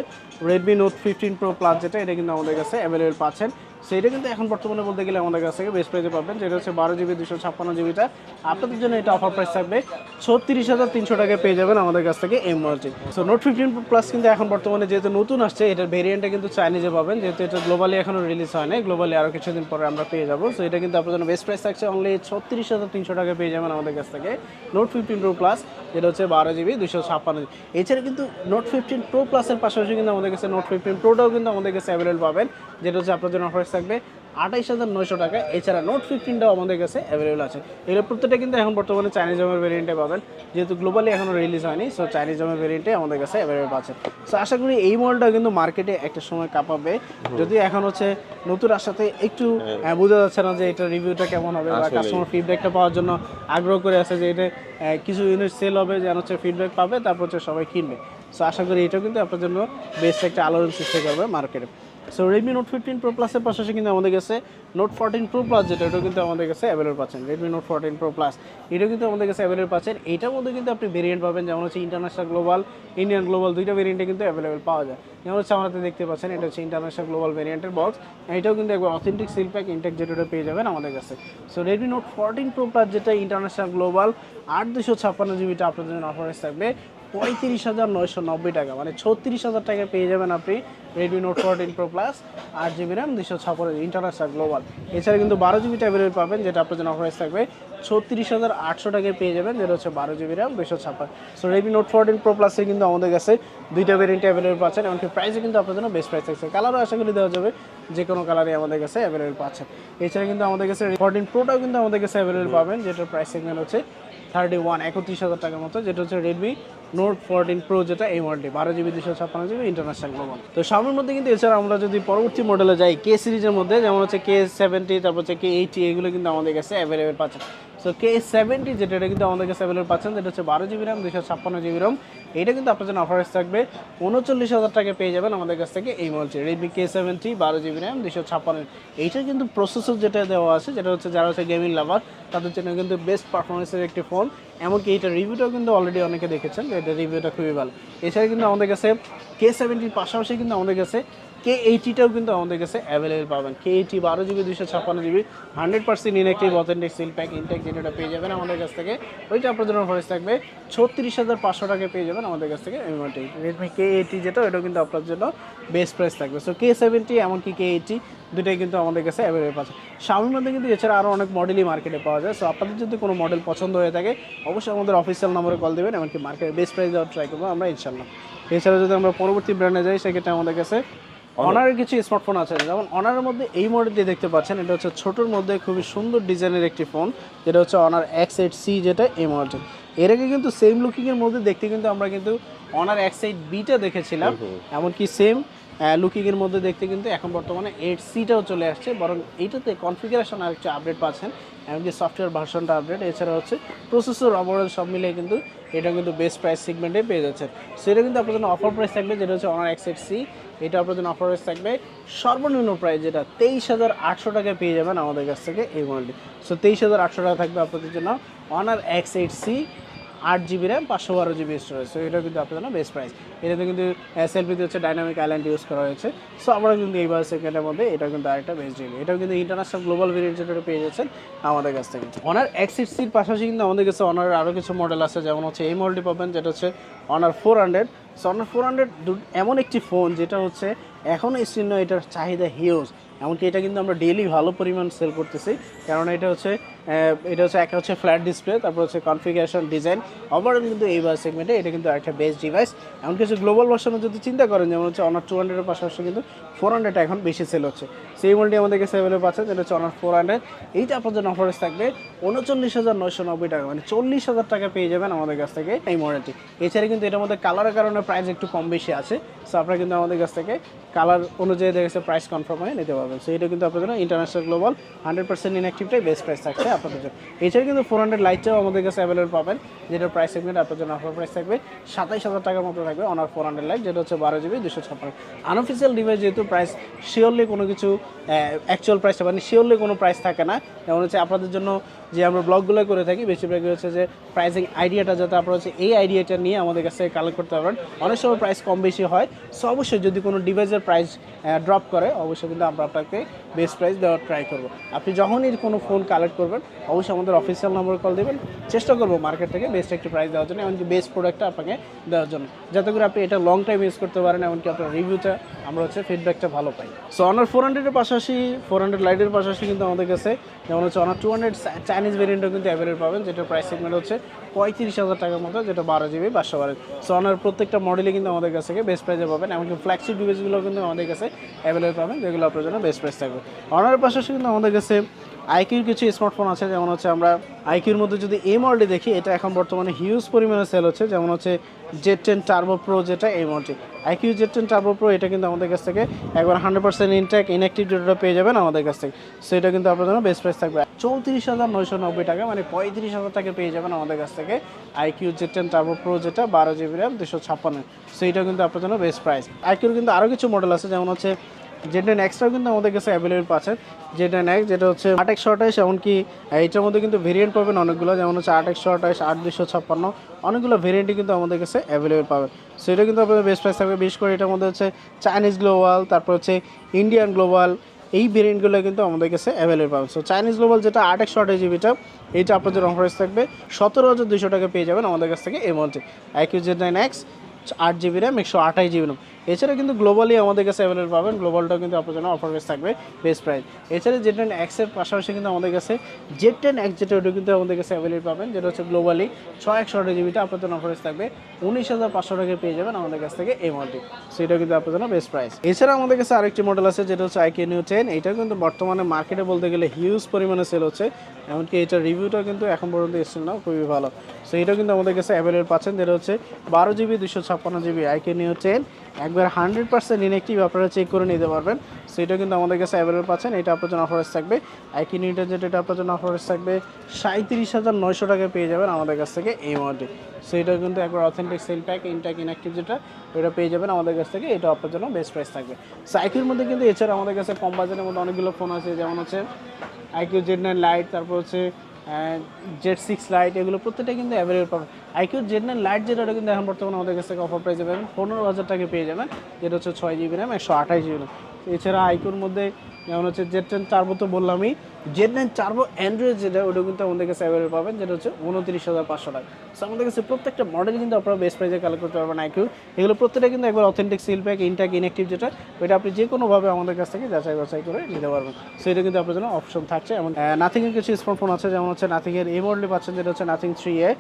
Redmi Note fifteen Pro Plus যেটা এটা কিন্তু আমাদের কাছে অ্যাভেলেবেল পাচ্ছেন। সেইটা কিন্তু এখন বর্তমানে বলতে গেলে আমাদের কাছ থেকে বেস্ট প্রাইসে পাবেন, যেটা হচ্ছে বারো জিবি দুশো ছাপ্পান্ন জিবিটা আপনাদের জন্য এটা অফার প্রাইস থাকবে ছত্রিশ হাজার তিনশো টাকায় পেয়ে যাবেন আমাদের কাছ থেকে এই মডেলটি সো নোট ফিফটিন প্লাস কিন্তু এখন বর্তমানে যেহেতু নতুন আসছে, এটার ভেরিয়েন্টটা কিন্তু চাইনিজে পাবেন, যেহেতু এটা গ্লোবালি এখনও রিলিজ হয় নাই গ্লোবালি আরও কিছুদিন পরে আমরা পেয়ে যাব। সো এটা কিন্তু আপনার বেস্ট প্রাইস থাকছে অনলি ছত্রিশ হাজার তিনশো টাকায় পেয়ে যাবেন আমাদের কাছ থেকে। নোট ফিফটিন প্রো প্লাস যেটা হচ্ছে বারো জিবি দুশো ছাপ্পান্ন জিবি এছাড়া কিন্তু নোট ফিফটিন প্রো প্লাসের পাশাপাশি কিন্তু আমাদের কাছে নোট ফিফটিন প্রোটাও কিন্তু আমাদের কাছে অ্যাভেলেবল পাবেন, যেটা হচ্ছে জন্য অফার থাকবে আঠাইশ হাজার নয়শো টাকা। এছাড়া নোট ফিফটিনটাও আমাদের কাছে অ্যাভেলেবল আছে। এগুলো প্রত্যেকটা কিন্তু এখন বর্তমানে চাইনিজ জমের ভেরিয়েন্টে পাবেন। যেহেতু গ্লোবালি এখনও রিলিজ হয়নি সো চাইনিজ জমের ভেরিয়েন্টে আমাদের কাছে অ্যাভেলেবল আছে। সো আশা করি এই মডেলটা কিন্তু মার্কেটে একটা সময় কাঁপাবে। যদি এখন হচ্ছে নতুন আসাতে একটু বোঝা যাচ্ছে না যে এটা রিভিউটা কেমন হবে বা। কাস্টমার ফিডব্যাকটা পাওয়ার জন্য আগ্রহ করে আছে যে এটা কিছু ইউনিট সেল হবে যেন হচ্ছে ফিডব্যাক পাবে তারপর হচ্ছে সবাই কিনবে। সো আশা করি এটাও কিন্তু আপনার জন্য বেস্ট একটা আলোড়ন সৃষ্টি করবে মার্কেটে so Redmi Note fifteen Pro প্লাসের পাশাপাশি কিন্তু আমাদের কাছে নোট ফোরটিন প্রো প্লাস যেটা ওটাও কিন্তু আমাদের কাছে অ্যাভেলেবল পাচ্ছেন। Redmi Note fourteen Pro Plus এটা কিন্তু আমাদের কাছে অ্যাভেলেবল পাচ্ছেন। এটার মধ্যে কিন্তু আপনি ভেরিয়েন্ট পাবেন, যেমন হচ্ছে ইন্টারন্যাশনাল গ্লোবাল ইন্ডিয়ান গ্লোবাল দুইটা ভেরিয়েন্টে কিন্তু অ্যাভেলেবল পাওয়া যায়। যেমন হচ্ছে আমাদের দেখতে পাচ্ছেন, এটা হচ্ছে ইন্টারন্যাশনাল গ্লোবাল ভেরিয়েন্টের বক্স এটাও কিন্তু একবার অথেন্টিক সিল প্যাক ইনটেক যেটা পেয়ে যাবেন আমাদের কাছে। So Redmi Note fourteen Pro Plus যেটা ইন্টারন্যাশনাল গ্লোবাল আট দুশো ছাপ্পান্ন জিবিটা আপনাদের জন্য অফারেস থাকবে। পঁয়ত্রিশ হাজার নয়শো নব্বই টাকা। মানে ছত্রিশ হাজার টাকা পেয়ে যাবেন আপনি Redmi Note fourteen Pro Plus আট জিবি র্যাম দুশো ছাপ্পান্ন ইন্টারন্যাশনাল গ্লোবাল এছাড়া কিন্তু বারো জিবি টাইপের পাবেন, যেটা আপনার জন্য অফারাইজ থাকবে। ছত্রিশ হাজার আটশো টাকায় পেয়ে যাবেন। যেটা হচ্ছে বারো জিবি র্যাম দুশো ছাপ্পান so Redmi Note fourteen Pro প্লাসে কিন্তু আমাদের কাছে দুইটা ভেরিয়েন্ট অ্যাভেলেবল পাচ্ছেন, এমনকি প্রাইসে কিন্তু আপনার জন্য বেস্ট প্রাইস থাকছে। কালারও আশা করি দেওয়া যাবে, যে কোনো কালারই আমাদের কাছে অ্যাভেলেবল পাচ্ছেন। এছাড়া কিন্তু আমাদের কাছে ফোরটিন প্রোটাও কিন্তু আমাদের কাছে অ্যাভেলেবল পাবেন, যেটার প্রাইস সেগমেন্ট হচ্ছে থার্টি ওয়ান একত্রিশ হাজার টাকার মতো, যেটা হচ্ছে রেডমি নোট ফোরটিন প্রো যেটা এই মডেলটি বারো জিবি দুশো ছাপ্পান্ন জিবি ইন্টারন্যাশনাল গ্লোবাল তো সামনের মধ্যে কিন্তু এছাড়া আমরা যদি পরবর্তী মডেলে যাই কে সিরিজের মধ্যে, যেমন হচ্ছে কে সেভেন্টি তারপর হচ্ছে কে এইটি এগুলো কিন্তু আমাদের কাছে অ্যাভেলেবেল পাচ্ছেন। সো কে সেভেন্টি যেটা এটা কিন্তু আমাদের কাছে অ্যাভেলেবল পাচ্ছেন, যেটা হচ্ছে বারো জিবি র্যাম দুশো ছাপ্পান্ন জিবি র্যাম এটা কিন্তু আপনার জন্য অফারেস থাকবে। উনচল্লিশ হাজার টাকা পেয়ে যাবেন আমাদের কাছ থেকে এই মোবাইলটি রেডমি কে সেভেন্টি বারো জিবি র্যাম দুশো ছাপ্পান্ন। এইটা কিন্তু প্রসেসর যেটা দেওয়া আছে, যেটা হচ্ছে যারা হচ্ছে গেমিং লাভার তাদের জন্য কিন্তু বেস্ট পারফরমেন্সের একটি ফোন এমনকি এইটা রিভিউটাও কিন্তু অলরেডি অনেকে দেখেছেন এটা রিভিউটা খুবই ভালো। এছাড়া কিন্তু আমাদের কাছে কে সেভেন্টির পাশাপাশি কিন্তু আমাদের কাছে কে এইটিটাও কিন্তু আমাদের কাছে অ্যাভেলেবেল পাবেন। কে এইটি বারো জিবি দুশো ছাপ্পান্ন GB hundred percent inactive authentic seal pack intact যেটা পেয়ে যাবেন আমাদের কাছ থেকে। ওইটা আপনার জন্য খরচ থাকবে ছত্রিশ হাজার পাঁচশো টাকা পেয়ে যাবেন আমাদের কাছ থেকে এমআরটি রেডমি কে এইটি যেটা, ওইটাও কিন্তু আপনার জন্য বেস্ট প্রাইস থাকবে। সো কে সেভেন্টি এমনকি কে এইটি দুটাই কিন্তু আমাদের কাছে অ্যাভেলেবেল আছে। স্বামীর মধ্যে কিন্তু এছাড়া আরও অনেক মডেলই মার্কেটে পাওয়া যায়। সো আপনাদের যদি কোনো মডেল পছন্দ হয়ে থাকে, অবশ্যই আমাদের অফিসিয়াল নম্বরে কল দেবেন, এমনকি মার্কেটে বেস্ট প্রাইস দেওয়ার ট্রাই করব আমরা ইনশাল্লাহ এছাড়া যদি আমরা পরবর্তী ব্র্যান্ডে যাই, সেক্ষেত্রে আমাদের কাছে অনারের কিছু স্মার্টফোন আছে যেমন অনারের মধ্যে এই মডেলটি দেখতে পাচ্ছেন। এটা হচ্ছে ছোটোর মধ্যে খুবই সুন্দর ডিজাইনের একটি ফোন যেটা হচ্ছে অনার এক্স এইট সি যেটা এই মডেল এর আগে কিন্তু সেম লুকিংয়ের মধ্যে দেখতে কিন্তু আমরা কিন্তু অনার এক্স এইট বিটা দেখেছিলাম। এমনকি সেম লুকিংয়ের মধ্যে দেখতে কিন্তু এখন বর্তমানে এইট সিটাও চলে আসছে, বরং এইটাতে কনফিগারেশন আর একটু আপডেট পাচ্ছেন, এমনকি সফটওয়্যার ভার্সনটা আপডেট এছাড়া হচ্ছে প্রসেসর ওভারঅল সব মিলিয়ে কিন্তু এটা কিন্তু বেস্ট প্রাইস সেগমেন্টে পেয়ে যাচ্ছে সেটা কিন্তু আপনার জন্য অফার প্রাইস থাকবে, যেটা হচ্ছে অনার এক্স এইট সি এটা আপনার জন্য অফার প্রাইস থাকবে সর্বনিম্ন প্রাইস যেটা তেইশ হাজার আটশো টাকায় পেয়ে যাবেন আমাদের কাছ থেকে এই মডেলটি সো তেইশ হাজার আটশো টাকা থাকবে আপনাদের জন্য অনার এক্স এইট সি আট জিবি র্যাম পাঁচশো বারো জিবি স্টোরেজ সো এটা কিন্তু আপনার বেস্ট প্রাইস এটাতে কিন্তু সেলফিতে হচ্ছে ডাইনামিক আইল্যান্ড ইউজ করা হয়েছে। সো আমরা কিন্তু এইবার সেকেন্ডের মধ্যে এটা কিন্তু আরেকটা বেস্ট জিবি এটাও কিন্তু ইন্টারন্যাশনাল গ্লোবাল ভেরিয়েন্ট যেটা পেয়ে যাচ্ছেন আমাদের কাছ থেকে। অনার এক্স সির পাশাপাশি কিন্তু আমাদের কাছে অনার আরও কিছু মডেল আছে, যেমন হচ্ছে এই মডেলটি পাবেন, যেটা হচ্ছে Honor four hundred so Honor four hundred এমন একটি ফোন যেটা হচ্ছে এখনও স্টিল এটার চাহিদা হিউজ এমনকি এটা কিন্তু আমরা ডেইলি ভালো পরিমাণ সেল করতেছি। কারণ এটা হচ্ছে এটা হচ্ছে একটা হচ্ছে ফ্ল্যাট ডিসপ্লে তারপর হচ্ছে কনফিগারেশন ডিজাইন ওভারঅল কিন্তু এই বার সেগমেন্টে এটা কিন্তু একটা বেস্ট ডিভাইস এমন কিছু গ্লোবাল ভার্সনে যদি চিন্তা করেন, যেমন হচ্ছে অনার টু হান্ড্রেডের পাশাপাশি কিন্তু ফোর হান্ড্রেড এখন বেশি সেল হচ্ছে। সেই মডেলটি আমাদের কাছে অ্যাভেলেবল আছে যেটা হচ্ছে অনার ফোর হান্ড্রেড এইটা আপনার জন্য অফারেস থাকবে উনচল্লিশ হাজার নয়শো নব্বই টাকা মানে চল্লিশ হাজার টাকা পেয়ে যাবেন আমাদের কাছ থেকে এই মডেলটি এছাড়া কিন্তু এটার মধ্যে কালারের কারণে প্রাইস একটু কম বেশি আছে সো আপনারা কিন্তু আমাদের কাছ থেকে কালার অনুযায়ী দেখেছে প্রাইস কনফার্ম হয়ে নিতে পারবেন। সো এটা কিন্তু আপনার জন্য ইন্টারন্যাশনাল গ্লোবাল হান্ড্রেড পার্সেন্ট ইনঅ্যাক্টিভটাই বেস্ট প্রাইস থাকছে আপনাদের জন্য। এছাড়া কিন্তু ফোর হান্ড্রেড লাইটটাও আমাদের কাছে অ্যাভেলেবল পাবেন, যেটার প্রাইস সেগমেন্ট আপনার জন্য অফার প্রাইস থাকবে সাতাইশ হাজার টাকার মতো থাকবে অনার ফোর হান্ড্রেড লাইট যেটা হচ্ছে বারো জিবি দুশো ছাপ্পান্ন। আনঅফিসিয়াল ডিভাইস যেহেতু প্রাইস শিওরলি কোনো কিছু অ্যাকচুয়াল প্রাইসটা মানে শিওরলি কোনো প্রাইস থাকে না। যেমন হচ্ছে আপনাদের জন্য যে আমরা ব্লগগুলো করে থাকি, বেশিরভাগই হচ্ছে যে প্রাইসিং আইডিয়াটা যাতে আপনারা হচ্ছে এই আইডিয়াটা নিয়ে আমাদের কাছে কালেক্ট করতে পারবেন অনেক সময় প্রাইস কম বেশি হয় সো অবশ্যই যদি কোনো ডিভাইসের প্রাইস ড্রপ করে, অবশ্যই কিন্তু আমরা আপনাকে বেস্ট প্রাইস দেওয়ার ট্রাই করব। আপনি যখনই কোনো ফোন কালেক্ট করবেন, অবশ্যই আমাদের অফিসিয়াল নম্বর কল দেবেন। চেষ্টা করব মার্কেট থেকে বেস্ট একটি প্রাইস দেওয়ার জন্য, এমনকি বেস্ট প্রোডাক্টটা আপনাকে দেওয়ার জন্য। যাতে করে আপনি এটা লং টাইম ইউজ করতে পারেন, এমনকি আপনার রিভিউটা আমরা হচ্ছে ফিডব্যাকটা ভালো পাই। সো অনার ফোর হান্ড্রেডের পাশাপাশি ফোর হান্ড্রেড লাইটের পাশাপাশি কিন্তু আমাদের কাছে, যেমন হচ্ছে অনার টু হান্ড্রেড চাইনিজ ভেরিয়েন্টও কিন্তু অ্যাভেলেবল পাবেন যেটা প্রাইস সেগমেন্ট হচ্ছে পঁয়ত্রিশ হাজার টাকার মতো, যেটা বারো জিবি বাসা বারো। সো অনার প্রত্যেকটা মডেলে কিন্তু আমাদের কাছ থেকে বেস্ট প্রাইসে পাবেন, এমনকি ফ্ল্যাগশিপ ডিভাইসগুলো কিন্তু আমাদের কাছে অ্যাভেলেবল পাবেন, যেগুলো আপনার জন্য বেস্ট প্রাইস থাকবে। অনার পাশাপাশি কিন্তু আমাদের কাছে আইকিউর কিছু স্মার্টফোন আছে, যেমন হচ্ছে আমরা আইকিউর মধ্যে যদি এই মডেলটি দেখি, এটা এখন বর্তমানে হিউজ পরিমাণে সেল হচ্ছে, যেমন হচ্ছে জেড টেন টার্বো প্রো যেটা এই মডেলটি iQOO Z ten Turbo Pro এটা কিন্তু আমাদের কাছ থেকে একবার hundred percent intact inactive data পেয়ে যাবেন আমাদের কাছ থেকে। সো এটা কিন্তু আপনার জন্য বেস্ট প্রাইস থাকবে। চৌত্রিশ হাজার নয়শো নব্বই টাকা মানে পঁয়ত্রিশ হাজার টাকা পেয়ে যাবেন আমাদের কাছ থেকে iQOO Z ten Turbo Pro যেটা, বারো জিবি র্যাম দুশো ছাপ্পান্ন। সো এটা কিন্তু আপনার জন্য বেস্ট প্রাইস আইকিউর কিন্তু আরও কিছু মডেল আছে, যেমন হচ্ছে জেড নাইন এক্সটাও কিন্তু আমাদের কাছে অ্যাভেলেবল পাচ্ছেন জেড নাইন এক্স যেটা হচ্ছে আট একশো আঠাশ, এমনকি এইটার মধ্যে কিন্তু ভেরিয়েন্ট পাবেন অনেকগুলো, যেমন হচ্ছে আট একশো আঠাশ, আট দুশো ছাপ্পান্ন, অনেকগুলো ভেরিয়েন্টই কিন্তু আমাদের কাছে অ্যাভেলেবেল পাবেন। সেটা কিন্তু আপনাদের বেস্ট প্রাইস থাকবে। বিশেষ করে এটার মধ্যে হচ্ছে চাইনিজ গ্লোবাল তারপর হচ্ছে ইন্ডিয়ান গ্লোবাল এই ভেরিয়েন্টগুলো কিন্তু আমাদের কাছে অ্যাভেলেবল পাবেন। সো চাইনিজ গ্লোবাল যেটা আট একশো আঠাশ জিবিটা এইটা আপনাদের অফারেস থাকবে। সতেরো হাজার দুশো টাকা পেয়ে যাবেন আমাদের কাছ থেকে এই মধ্যে আইকিউ জেড এক্স আট জিবি র্যাম একশো আঠাশ জিবি র্যাম এছাড়া কিন্তু গ্লোবালি আমাদের কাছে অ্যাভেলেবল পাবেন গ্লোবালটাও কিন্তু আপনার জন্য অফার প্রাইস থাকবে বেস্ট প্রাইস এছাড়া জেড টেন এক্সের পাশাপাশি কিন্তু আমাদের কাছে জেড টেন এক্স যেটা ওটা কিন্তু আমাদের কাছে অ্যাভেলেবল পাবেন, যেটা হচ্ছে গ্লোবালি ছয় একশো আঠাশ জিবিটা আপনার জন্য অফার প্রাইস থাকবে, উনিশ হাজার পাঁচশো টাকায় পেয়ে যাবেন আমাদের কাছ থেকে এই মডেলটি সেটা কিন্তু আপনার জন্য বেস্ট প্রাইস এছাড়া আমাদের কাছে আরেকটি মডেল আছে, যেটা হচ্ছে আইকে নিউ টেন এটা কিন্তু বর্তমানে মার্কেটে বলতে গেলে হিউজ পরিমাণে সেল হচ্ছে, এমনকি এটার রিভিউটাও কিন্তু এখন পর্যন্ত এসেছিল না, খুবই ভালো। সো এটাও কিন্তু আমাদের কাছে অ্যাভেলেবল পাচ্ছেন, যেটা হচ্ছে বারো জিবি দুশো ছাপ্পান্ন জিবি আইকে নিউ টেন একবার হান্ড্রেড পার্সেন্ট ইনএক্টিভ আপনারা চেক করে নিতে পারবেন। সো এটা কিন্তু আমাদের কাছে অ্যাভেলেবল পাচ্ছেন। এটা আপনার জন্য অফারেস থাকবে। ইউনিটের যেটা এটা আপনার জন্য অফারেস থাকবে। সাঁত্রিশ হাজার নয়শো টাকায় পেয়ে যাবেন আমাদের কাছ থেকে এই মডেলটি সো এটা কিন্তু একবার authentic seal pack intact inactive যেটা ওটা পেয়ে যাবেন আমাদের কাছ থেকে। এটা আপনার জন্য বেস্ট প্রাইস থাকবে। সাইকেলের মধ্যে কিন্তু এছাড়া আমাদের কাছে কম বাজারের মধ্যে অনেকগুলো ফোন আছে। যেমন হচ্ছে আইকিউ জেড নাইন লাইট তারপর হচ্ছে জেড সিক্স লাইট এগুলো প্রত্যেকটা কিন্তু অ্যাভেলেবল পাবেন। আইকিউ জেড নাইন লাইট যেটা, ওটা কিন্তু এখন বর্তমানে আমাদের কাছ অফার প্রাইস পাবেন। পনেরো হাজার টাকা পেয়ে যাবেন। যেটা হচ্ছে ছয় জিবি র্যাম একশো আঠাশ জিবি র্যাম এছাড়া আইকিউর মধ্যে যেমন হচ্ছে জেড টেন চারবো তো বললামই। জেড নাইন চারবো অ্যান্ড্রয়েড যেটা, ওটা কিন্তু আমাদের কাছে অ্যাভেলেবল পাবেন, যেটা হচ্ছে উনত্রিশ হাজার পাঁচশো টাকা। সো আমাদের কাছে প্রত্যেকটা মডেল কিন্তু আপনারা বেস্ট প্রাইসে কালেক্ট করতে পারবেন আইকিউ এগুলো প্রত্যেকটা কিন্তু একবার authentic seal pack intact inactive যেটা, ওইটা আপনি যে কোনোভাবে আমাদের কাছ থেকে যাচাই বাছাই করে নিতে পারবেন। সো এটা কিন্তু আপনার জন্য অপশন থাকছে। এমন নাথিংয়ের কিছু স্মার্টফোন আছে, যেমন হচ্ছে নাথিংয়ের এই মডেলটি পাচ্ছেন, যেটা হচ্ছে Nothing three A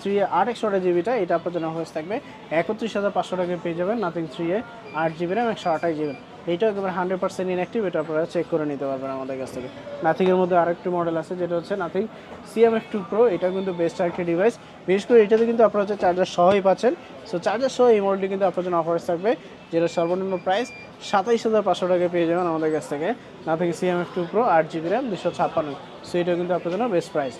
three A আট একশো আঠাশ জিবিটা এটা আপনার জন্য হয়ে থাকবে। একত্রিশ হাজার পাঁচশো টাকায় পেয়ে যাবেন নাথিং থ্রি এ আট জিবি র্যাম একশো আঠাশ জিবি এইটাও একেবারে হান্ড্রেড পার্সেন্ট ইনঅ্যাক্টিভ এটা আপনারা চেক করে নিতে পারবেন আমাদের কাছ থেকে। নাথিংয়ের মধ্যে আরেকটি মডেল আছে, যেটা হচ্ছে নাথিং সিএমএফ টু প্রো এটা কিন্তু বেস্ট আরেকটি ডিভাইস বিশেষ করে এটাতে কিন্তু আপনারা হচ্ছে চার্জার সহই পাচ্ছেন। সো চার্জার সহ এই মডেলটি কিন্তু আপনার জন্য অফার থাকবে, যেটা সর্বনিম্ন প্রাইস সাতাইশ হাজার পাঁচশো টাকায় পেয়ে যাবেন আমাদের কাছ থেকে। নাথিং সিএমএফ টু প্রো আট জিবি র্যাম দুশো ছাপ্পান্ন। সো এটা কিন্তু আপনার জন্য বেস্ট প্রাইস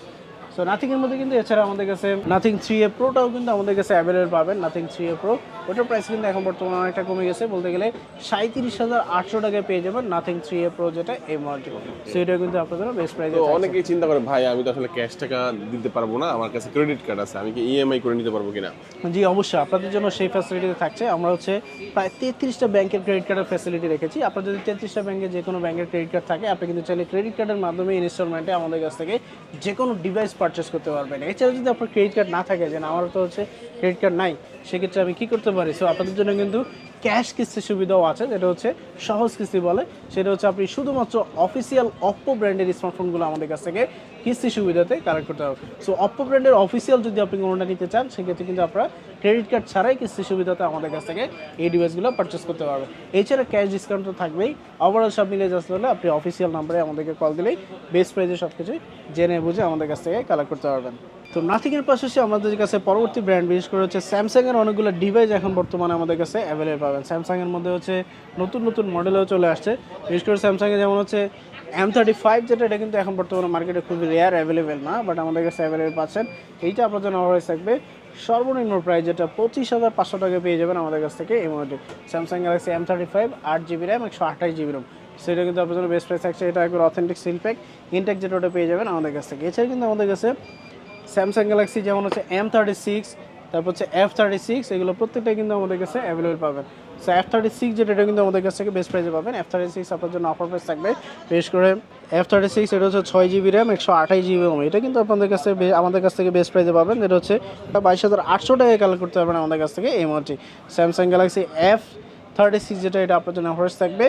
সো নাথিংয়ের মধ্যে কিন্তু এছাড়া আমাদের কাছে নাথিং থ্রি এ প্রোটাও কিন্তু আমাদের কাছে অ্যাভেলেবল পাবেন নাথিং থ্রি এ প্রো ওটার প্রাইস কিন্তু এখন বর্তমানে অনেকটা কমে গেছে। বলতে গেলে সাঁত্রিশ হাজার আটশো টাকায় পেয়ে যাবেন নাথিং থ্রি এ প্রো যেটা এই মডেলটি সো এটা কিন্তু আপনার জন্য বেস্ট প্রাইস অনেকেই চিন্তা করে ভাই আমি তো আসলে ক্যাশ টাকা দিতে পারব না। আমার কাছে ক্রেডিট কার্ড আছে। আমি কি ইএমআই করে নিতে পারব কিনা? জি অবশ্যই। আপনাদের জন্য সেই ফ্যাসিলিটি থাকছে। আমরা হচ্ছে প্রায় তেত্রিশটা ব্যাংকের ক্রেডিট কার্ডের ফ্যাসিলিটি রেখেছি। আপনার যদি তেত্রিশটা ব্যাংকে যে কোনো ব্যাংকের ক্রেডিট কার্ড থাকে আপনি কিন্তু চাইলে ক্রেডিট কার্ডের মাধ্যমে ইনস্টলমেন্টে আমাদের কাছ থেকে যে কোনো ডিভাইস পারচেস করতে পারবেন এছাড়া যদি আপনার ক্রেডিট কার্ড না থাকে যে আমারও আমার তো হচ্ছে ক্রেডিট কার্ড নাই, সেক্ষেত্রে আমি কী করতে পারি? সো আপনাদের জন্য কিন্তু ক্যাশ কিস্তি সুবিধাও আছে, যেটা হচ্ছে সহজ কিস্তি বলে। সেটা হচ্ছে আপনি শুধুমাত্র অফিসিয়াল অপ্পো ব্র্যান্ডের স্মার্টফোনগুলো আমাদের কাছ থেকে কিস্তি সুবিধাতে কালেক্ট করতে হবে। সো অপ্পো ব্র্যান্ডের অফিসিয়াল যদি আপনি কোনোটা নিতে চান, সেক্ষেত্রে কিন্তু আপনারা ক্রেডিট কার্ড ছাড়াই কিস্তি সুবিধাতে আমাদের কাছ থেকে এই ডিভাইসগুলো পারচেস করতে পারবেন। এছাড়া ক্যাশ ডিসকাউন্ট তো থাকবেই। ওভারঅল সব মিলে যাচ্ছে হলে আপনি অফিসিয়াল নাম্বারে আমাদেরকে কল দিলেই বেস্ট প্রাইসে সব কিছুই জেনে বুঝে আমাদের কাছ থেকে কালেক্ট করতে পারবেন। তো নাথিংয়ের পাশাপাশি আমাদের কাছে পরবর্তী ব্র্যান্ড বিশেষ করে হচ্ছে স্যামসাংয়ের অনেকগুলো ডিভাইস এখন বর্তমানে আমাদের কাছে অ্যাভেলেবল পাবেন। স্যামসাংয়ের মধ্যে হচ্ছে নতুন নতুন মডেলও চলে আসছে। বিশেষ করে স্যামসাংয়ে যেমন হচ্ছে এম থার্টি ফাইভ যেটা, এটা কিন্তু এখন বর্তমানে মার্কেটে খুবই রেয়ার অ্যাভেলেবেল না বাট আমাদের কাছে অ্যাভেলেবেল পাচ্ছেন। এইটা আপনার জন্য অফারে থাকবে। সর্বনিম্ন প্রাইস যেটা পঁচিশ হাজার পাঁচশো টাকা পেয়ে যাবেন আমাদের কাছ থেকে এই মডেলটি Samsung Galaxy M thirty five আট জিবি র্যাম একশো আঠাশ জিবি র্যাম সেটা কিন্তু আপনার জন্য বেস্ট প্রাইস থাকছে। এটা একবার অথেন্টিক সিল প্যাক ইনটেক যেটা ওটা পেয়ে যাবেন আমাদের কাছ থেকে। এছাড়া কিন্তু আমাদের কাছে স্যামসাং গ্যালাক্সি যেমন হচ্ছে এম থার্টি সিক্স তারপর হচ্ছে এফ থার্টি সিক্স এগুলো প্রত্যেকটাই কিন্তু আমাদের কাছে অ্যাভেলেবেল পাবেন। সো এফ থার্টি সিক্স যেটা, এটা কিন্তু আমাদের কাছ থেকে বেস্ট প্রাইসে পাবেন। এফ থার্টি সিক্স আপনার জন্য অফার প্রাইস থাকবে। বিশেষ করে এফ থার্টি সিক্স এটা হচ্ছে ছয় জিবি র্যাম একশো আঠাশ জিবি রোম এটা কিন্তু আপনাদের কাছে আমাদের কাছ থেকে বেস্ট প্রাইসে পাবেন। যেটা হচ্ছে বাইশ হাজার আটশো টাকায় কালেক্ট করতে পারবেন আমাদের কাছ থেকে এই Samsung Galaxy F thirty six যেটা, এটা আপনার জন্য অফার্স থাকবে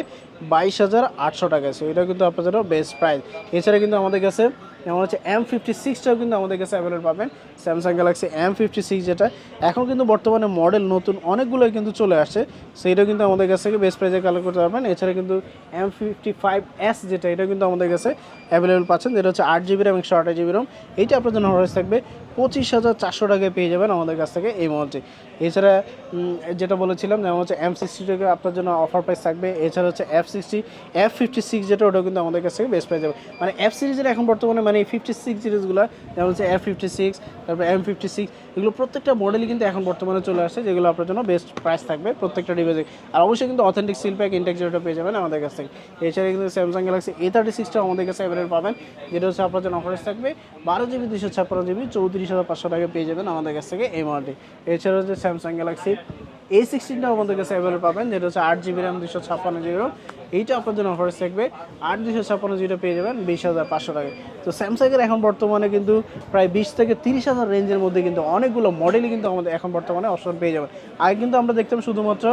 বাইশ হাজার আটশো টাকা সো এটা কিন্তু আপনার জন্য বেস্ট প্রাইস এছাড়া কিন্তু আমাদের কাছে যেমন হচ্ছে এম ফিফটি সিক্সটাও কিন্তু আমাদের কাছে অ্যাভেলেবল পাবেন। Samsung Galaxy M fifty six যেটা এখন কিন্তু বর্তমানে মডেল নতুন অনেকগুলোই কিন্তু চলে আসছে। সেইটাও কিন্তু আমাদের কাছ থেকে বেস্ট প্রাইজে কালেক্ট করতে পারবেন। এছাড়া কিন্তু এম ফিফটি ফাইভ এস যেটা এটা কিন্তু আমাদের কাছে অ্যাভেলেবল পাচ্ছেন। যেটা হচ্ছে আট জিবি র্যাম একশো আঠাশ জিবি রোম এইটা আপনার জন্য খরচ থাকবে। পঁচিশ হাজার চারশো টাকায় পেয়ে যাবেন আমাদের কাছ থেকে এই মডেলটি এছাড়া যেটা বলেছিলাম, যেমন হচ্ছে এম সিক্সটি টাকা আপনার জন্য অফার প্রাইস থাকবে। এছাড়া হচ্ছে F sixty F fifty six যেটা, ওটাও কিন্তু আমাদের কাছ থেকে বেস্ট প্রাইস যাবে মানে এফ সিরিজের এখন বর্তমানে মানে এই ফিফটি সিক্স সিরিজগুলো, যেমন হচ্ছে এফ ফিফটি সিক্স তারপর এম ফিফটি সিক্স এগুলো প্রত্যেকটা মডেলই কিন্তু এখন বর্তমানে চলে আসছে, যেগুলো আপনার জন্য বেস্ট প্রাইস থাকবে প্রত্যেকটা ডিভাইসে আর অবশ্যই কিন্তু অথেন্টিক সিল প্যাক ইন্টেক যেটা পেয়ে যাবেন আমাদের কাছ থেকে। এছাড়া কিন্তু স্যামসাং গ্যালাক্সি এ থার্টি সিক্সটা আমাদের কাছে অ্যাভেলেবল পাবেন, যেটা হচ্ছে আপনার জন্য অফারেস থাকবে বারো জিবি দুশো ছাপ্পান্ন জিবি চৌত্রিশ হাজার পাঁচশো টাকা পেয়ে যাবেন আমাদের কাছ থেকে এই মডেলটি এছাড়া হচ্ছে স্যামসাং গ্যালাক্সি এ সিক্সটিনটাও আমাদের কাছে অ্যাভেলেবল পাবেন, যেটা হচ্ছে আট জিবি র্যাম দুশো ছাপ্পান্ন জিবি। এইটা আপনার জন্য অফারেস থাকবে। আট দুশো ছাপ্পান্ন জিবিটা পেয়ে যাবেন, বিশ হাজার পাঁচশো টাকা। তো স্যামসাংয়ের এখন বর্তমানে কিন্তু প্রায় বিশ থেকে তিরিশ হাজার রেঞ্জের মধ্যে কিন্তু অনেকগুলো মডেলই কিন্তু আমাদের এখন বর্তমানে অপশন পেয়ে যাবেন। আগে কিন্তু আমরা দেখতাম শুধুমাত্র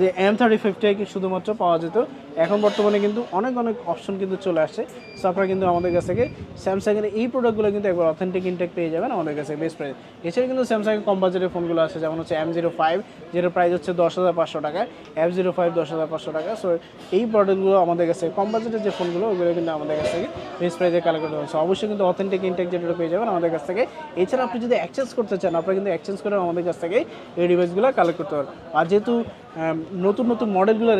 যে এম থার্টি ফিফটাই শুধুমাত্র পাওয়া যেত। এখন বর্তমানে কিন্তু অনেক অনেক অপশন কিন্তু চলে আসছে। সো আপনারা কিন্তু আমাদের কাছ থেকে স্যামসাংয়ের এই প্রোডাক্টগুলো কিন্তু একবার অথেন্টিক ইনটেক পেয়ে যাবেন আমাদের কাছে বেস্ট প্রাইস এছাড়া কিন্তু স্যামসাংয়ের কম বাজেটের ফোনগুলো আছে, যেমন হচ্ছে এম জিরো ফাইভ যেটার প্রাইস হচ্ছে দশ হাজার পাঁচশো টাকা। এফ জিরো ফাইভ দশ হাজার পাঁচশো টাকা। সো এই প্রোডাক্টগুলো আমাদের কাছে, কম বাজেটের যে ফোনগুলো ওগুলো কিন্তু আমাদের কাছ থেকে বেস্ট প্রাইসে কালেক্ট করতে পারবেন অবশ্যই কিন্তু অথেন্টিক ইনটেক যেটা পেয়ে যাবেন আমাদের কাছ থেকে। এছাড়া আপনি যদি এক্সচেঞ্জ করতে চান, আপনারা কিন্তু এক্সচেঞ্জ করে আমাদের কাছ থেকে এই ডিভাইসগুলো কালেক্ট করতে পারেন আর যেহেতু নতুন নতুন মডেলগুলো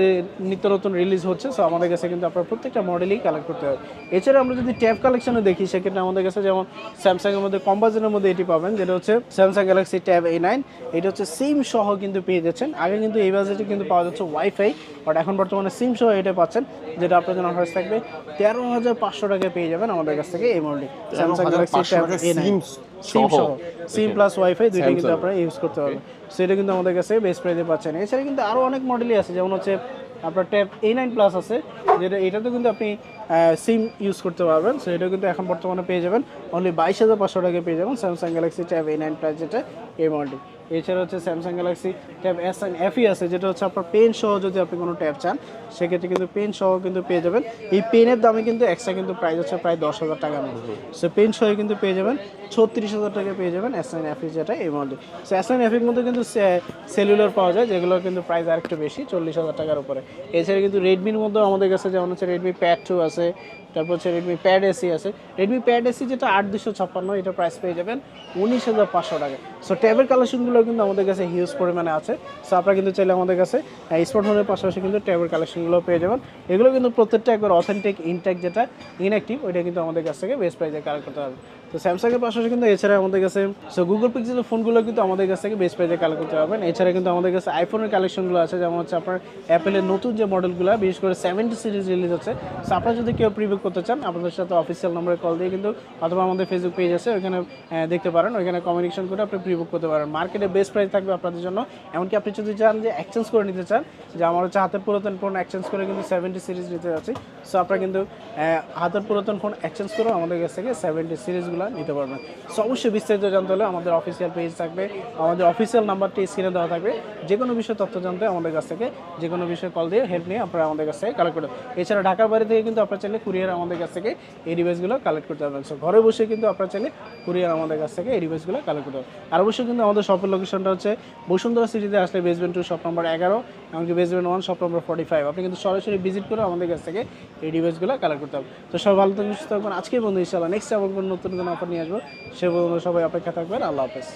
নিত্য নতুন রিলিজ হচ্ছে সো আমাদের কাছে কিন্তু আপনার প্রত্যেকটা মডেলই কালেক্ট করতে হবে এছাড়া আমরা যদি ট্যাব কালেকশনে দেখি সেক্ষেত্রে আমাদের কাছে যেমন স্যামসাংয়ের মধ্যে কম্পাজনের মধ্যে এটি পাবেন যেটা হচ্ছে Samsung Galaxy Tab A nine এটা হচ্ছে সিম সহ কিন্তু পেয়ে যাচ্ছেন। আগে কিন্তু এই বাজেটে কিন্তু পাওয়া যাচ্ছে ওয়াইফাই বাট এখন বর্তমানে সিম সহ এটা পাচ্ছেন যেটা আপনার জন্য অফার্স থাকবে তেরো হাজার পাঁচশো টাকায় পেয়ে যাবেন আমাদের কাছ থেকে এই মডেলটি Samsung Galaxy Tab A nine SIM সহ। সিম প্লাস ওয়াইফাই দুইটা কিন্তু আপনারা ইউজ করতে পারবেন। সেটা কিন্তু আমাদের কাছে বেস্ট প্রাইসে পাচ্ছেন। এছাড়া কিন্তু আরও অনেক মডেলই আছে। যেমন হচ্ছে আপনার ট্যাব এই নাইন প্লাস আছে। যেটা এটাতে কিন্তু আপনি সিম ইউজ করতে পারবেন। সো এটা কিন্তু এখন বর্তমানে পেয়ে যাবেন। অনলি বাইশ হাজার পাঁচশো টাকায় পেয়ে যাবেন Samsung Galaxy Tab A nine plus যেটা এই মডেলটি এছাড়া হচ্ছে Samsung Galaxy Tab S N FE আছে, যেটা হচ্ছে আপনার পেন সহ যদি আপনি কোনো ট্যাব চান, সেক্ষেত্রে কিন্তু পেন সহ কিন্তু পেয়ে যাবেন। এই পেনের দামে কিন্তু এক্সট্রা কিন্তু প্রাইস হচ্ছে প্রায় দশ হাজার টাকার মতো। সো পেন সহ কিন্তু পেয়ে যাবেন, ছত্রিশ হাজার টাকা পেয়ে যাবেন এস এন এফি যেটা এই মডেল সো এস এন এফির মধ্যে কিন্তু সেলুলার পাওয়া যায়, যেগুলোর কিন্তু প্রাইস আরেকটু বেশি, চল্লিশ হাজার টাকার উপরে। এছাড়া কিন্তু রেডমির মধ্যেও আমাদের কাছে যেমন হচ্ছে রেডমি প্যাড টু আছে 是。তারপর হচ্ছে রেডমি প্যাড এসি আছে। রেডমি প্যাড এসি যেটা আট দুশো ছাপ্পান্ন, এটা প্রাইস পেয়ে যাবেন উনিশ হাজার পাঁচশো টাকা সো ট্যাবের কালেকশনগুলো কিন্তু আমাদের কাছে হিউজ পরিমাণে আছে। সো আপনারা কিন্তু চাইলে আমাদের কাছে স্মার্টফোনের পাশাপাশি কিন্তু ট্যাবের কালেকশনগুলো পেয়ে যাবেন। এগুলো কিন্তু প্রত্যেকটা একবার অথেন্টিক ইনটেক যেটা ইনঅ্যাক্টিভ ওইটা কিন্তু আমাদের কাছ থেকে বেস্ট প্রাইসে কালেক্ট করতে হবে। তো স্যামসাংয়ের পাশাপাশি কিন্তু এছাড়া আমাদের কাছে সো গুগল পিক্সেলের ফোনগুলো কিন্তু আমাদের কাছ থেকে বেস্ট প্রাইসে কালেক্ট করতে পারবেন। এছাড়া কিন্তু আমাদের কাছে আইফোনের কালেকশনগুলো আছে, যেমন হচ্ছে আপনার অ্যাপেলের নতুন যে মডেলগুলো বিশেষ করে সেভেন্টি সিরিজ রিলিজ হচ্ছে। সো আপনারা যদি কেউ প্রিভিউ করতে চান, আপনাদের সাথে অফিসিয়াল নম্বরে কল দিয়ে কিন্তু অথবা আমাদের ফেসবুক পেজ আছে, ওইখানে দেখতে পারেন, ওইখানে কমিউনিকেশন করে আপনি প্রিবুক করতে পারেন। মার্কেটে বেস্ট প্রাইস থাকবে আপনাদের জন্য। এমনকি আপনি যদি চান যে এক্সচেঞ্জ করে নিতে চান, যে আমার হচ্ছে হাতের পুরাতন ফোন এক্সচেঞ্জ করে কিন্তু সেভেন্টি সিরিজ নিতে যাচ্ছি। সো আপনারা কিন্তু হাতের পুরাতন ফোন এক্সচেঞ্জ করেও আমাদের কাছ থেকে সেভেন্টি সিরিজগুলো নিতে পারবেন। সো অবশ্যই বিস্তারিত জানতে হলে আমাদের অফিসিয়াল পেজ থাকবে। আমাদের অফিসিয়াল নাম্বারটি স্ক্রিনে দেওয়া থাকবে। যে কোনো বিষয়ে তথ্য জানতে আমাদের কাছ থেকে, যে কোনো বিষয়ে কল দিয়ে হেল্প নিয়ে আপনারা আমাদের কাছ থেকে কালেক্ট করতে পারেন। এছাড়া ঢাকার বাইরে থেকে কিন্তু আপনারা চাইলে কুরিয়ার আমাদের কাছ থেকে এই ডিভাইসগুলো কালেক্ট করতে পারবেন। সো ঘরে বসে কিন্তু আপনারা চাইলে কুরিয়ার আমাদের কাছ থেকে এই ডিভাইসগুলো কালেক্ট করতে পারবেন। আর অবশ্যই কিন্তু আমাদের শপের লোকেশনটা হচ্ছে বসুন্ধরা সিটিতে আসলে বেসমেন্ট টু শপ নম্বর এগারো, এমনকি basement one shop number forty five আপনি কিন্তু সরাসরি ভিজিট করে আমাদের কাছ থেকে এই ডিভাইসগুলো কালেক্ট করতে হবে তো সবাই ভালো থাকবেন, সুস্থ থাকবেন। আজকের বন্ধু ইনশাল্লাহ নেক্সট আবার নতুন কোনো অফার নিয়ে আসব। সে পর্যন্ত সবাই অপেক্ষা থাকবেন। আল্লাহ হাফেজ।